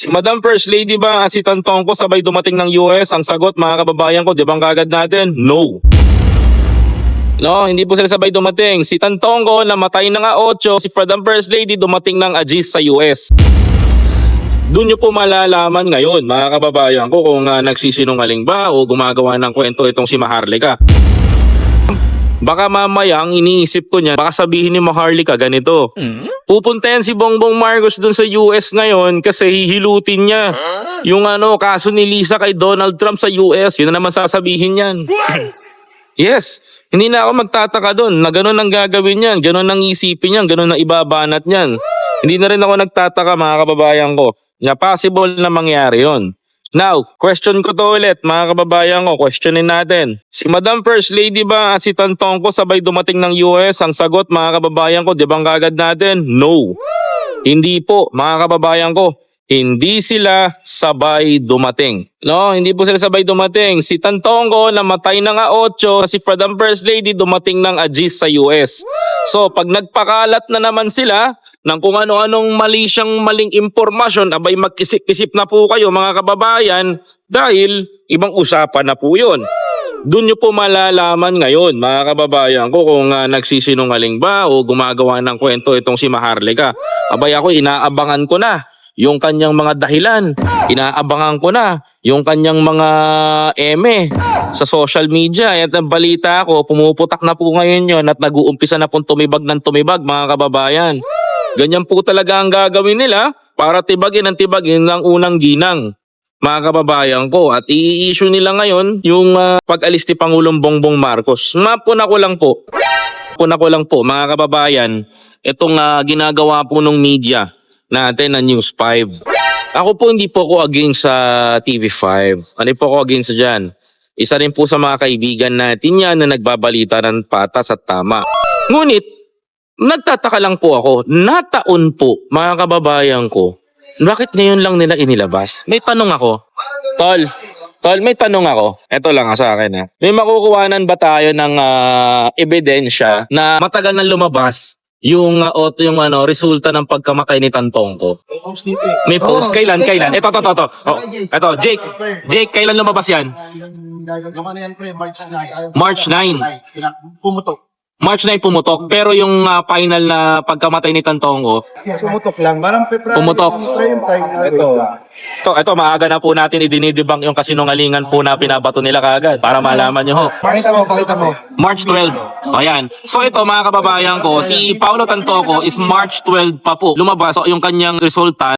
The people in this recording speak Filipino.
Si Madam First Lady ba at si Tantong ko sabay dumating ng US? Ang sagot mga kababayan ko, di ba ang kagad natin? No. No, hindi po sila sabay dumating. Si Tantongo namatay na nga 8, si Madam First Lady dumating ng Agis sa US. Doon nyo po malalaman ngayon, mga kababayan ko, kung uh, nagsisinungaling ba o gumagawa ng kwento itong si Maharlika. Baka mamaya ang iniisip ko niya, baka sabihin ni Maharlika ganito. Pupuntayan si Bongbong Marcos dun sa US ngayon kasi hihilutin niya yung ano kaso ni Lisa kay Donald Trump sa US. Yun na naman sasabihin yan. yes, hindi na ako magtataka doon na ganun ang gagawin niyan, ganun ang isipin niyan, ganun ang ibabanat niyan. Hindi na rin ako nagtataka mga kababayan ko na possible na mangyari yon. Now, question ko to ulit mga kababayan ko, questionin natin. Si Madam First Lady ba at si Tantong ko sabay dumating ng US? Ang sagot mga kababayan ko, di ba kagad natin? No. Hindi po mga kababayan ko. Hindi sila sabay dumating. No, hindi po sila sabay dumating. Si Tantongo namatay na nga 8, si Madam First Lady dumating ng Agis sa US. So, pag nagpakalat na naman sila ng kung ano-anong mali siyang maling impormasyon, abay magkisip-isip na po kayo mga kababayan dahil ibang usapan na po yun. Doon nyo po malalaman ngayon mga kababayan ko kung uh, nagsisinungaling ba o gumagawa ng kwento itong si Maharlika. Abay ako inaabangan ko na yung kanyang mga dahilan. Inaabangan ko na yung kanyang mga eme sa social media. At balita ko, pumuputak na po ngayon yon at nag-uumpisa na pong tumibag ng tumibag mga kababayan. Ganyan po talaga ang gagawin nila para tibagin ang tibagin ng unang ginang mga kababayan ko at i-issue nila ngayon yung ah, pag-alis ni Pangulong Bongbong Marcos. Mapuna ko lang po. Puna ko lang po mga kababayan itong ah, ginagawa po ng media natin na News 5. Ako po hindi po ako against sa TV5. Ano po ako against dyan? Isa rin po sa mga kaibigan natin yan na nagbabalita ng patas at tama. Ngunit, nagtataka lang po ako, nataon po mga kababayan ko, bakit ngayon lang nila inilabas? May tanong ako. Tol, Tol, may tanong ako. Ito lang ah, sa akin ha. May makukuhanan ba tayo ng ah, ebidensya na matagal na lumabas yung uh, auto yung ano resulta ng pagkamatay ni Tantong ko? May post eh. Post kailan kailan? Ito to to to. Oh, ito Jake. Jake kailan lumabas yan? Yung ano yan pre, March 9. March 9. Ay, pinak- Pumutok. March 9 pumutok pero yung ah, final na pagkamatay ni Tantong ko, Pumutok lang. Parang February. Pumutok. Ito. to ito maaga na po natin idinidibang yung kasinungalingan po na pinabato nila kaagad para malaman nyo ho. Pakita mo, pakita mo. March 12. Ayan. So ito mga kababayan ko, si Paulo Tantoco is March 12 pa po. Lumabas yung kanyang resulta